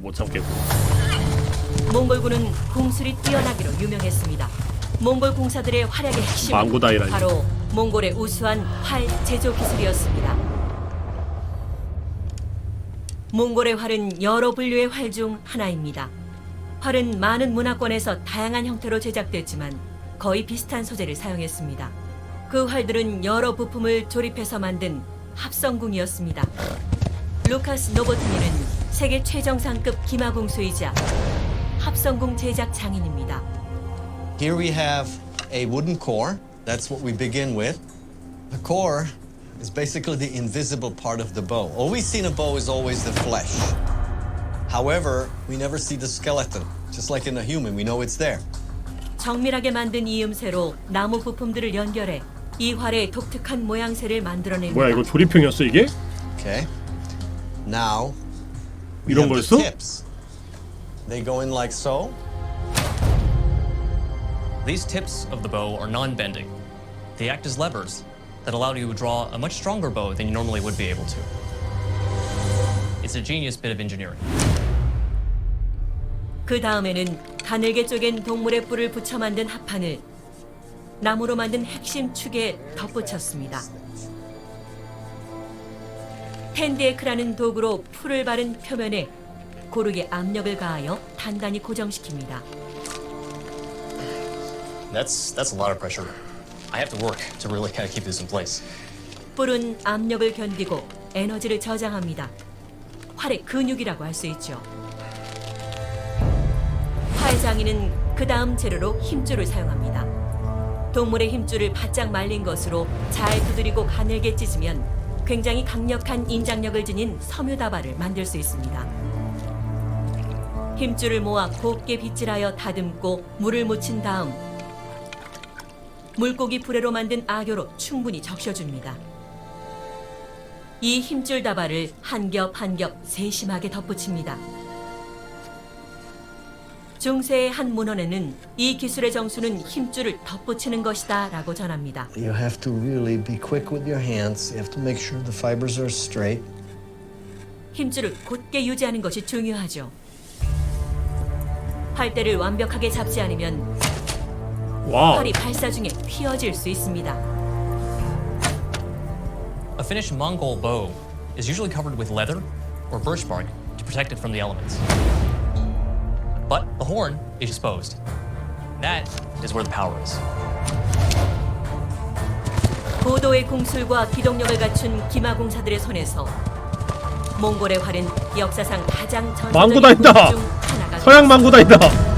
못 참겠고. 몽골군은 공술이 뛰어나기로 유명했습니다. 몽골 공사들의 활약의 핵심은 망고다이라니. 바로 몽골의 우수한 활 제조 기술이었습니다. 몽골의 활은 여러 분류의 활 중 하나입니다. 활은 많은 문화권에서 다양한 형태로 제작됐지만 거의 비슷한 소재를 사용했습니다. 그 활들은 여러 부품을 조립해서 만든 합성궁이었습니다. 루카스 노보트니는 세계 최정상급 기마공수이자 합성궁 제작 장인입니다. Here we have a wooden core. That's what we begin with. The core is basically the invisible part of the bow. All we see in a bow is always the flesh. However, we never see the skeleton. Just like in a human, we know it's there. 정밀하게 만든 이음새로 나무 부품들을 연결해 이 활의 독특한 모양새를 만들어냅니다. 뭐야 이거 조립형이었어 이게? Okay. Now, 이런 the tips. They go in like so. These tips of the bow are non-bending. They act as levers that allow you to draw a much stronger bow than you normally would be able to. It's a genius bit of engineering. 그 다음에는 가늘게 쪼갠 동물의 뿔을 붙여 만든 합판을 나무로 만든 핵심 축에 덧붙였습니다. 텐데크라는 도구로 풀을 바른 표면에 고르게 압력을 가하여 단단히 고정시킵니다. That's that's a lot of pressure. I have to work to really kind of keep this in place. 뿔은 압력을 견디고 에너지를 저장합니다. 활의 근육이라고 할 수 있죠. 활장인은 그 다음 재료로 힘줄을 사용합니다. 동물의 힘줄을 바짝 말린 것으로 잘 두드리고 가늘게 찢으면 굉장히 강력한 인장력을 지닌 섬유다발을 만들 수 있습니다. 힘줄을 모아 곱게 빗질하여 다듬고 물을 묻힌 다음 물고기 불에로 만든 악교로 충분히 적셔줍니다. 이 힘줄 다발을 한 겹 한 겹 세심하게 덧붙입니다. 중세의 한 문헌에는 이 기술의 정수는 힘줄을 덧붙이는 것이다 라고 전합니다. You have to really be quick with your hands. You have to make sure the fibers are straight. 힘줄을 곧게 유지하는 것이 중요하죠. 팔대를 완벽하게 잡지 않으면 와. 팔이 발사 중에 휘어질 수 있습니다. A finished Mongol bow is usually covered with leather or birch bark to protect it from the elements. But the horn is exposed. That is where the power is. 고도의 공술과 기동력을 갖춘 기마공사들의 손에서 몽골의 활은 역사상 가장 전설적인 중 하나가 서양 망고다이다.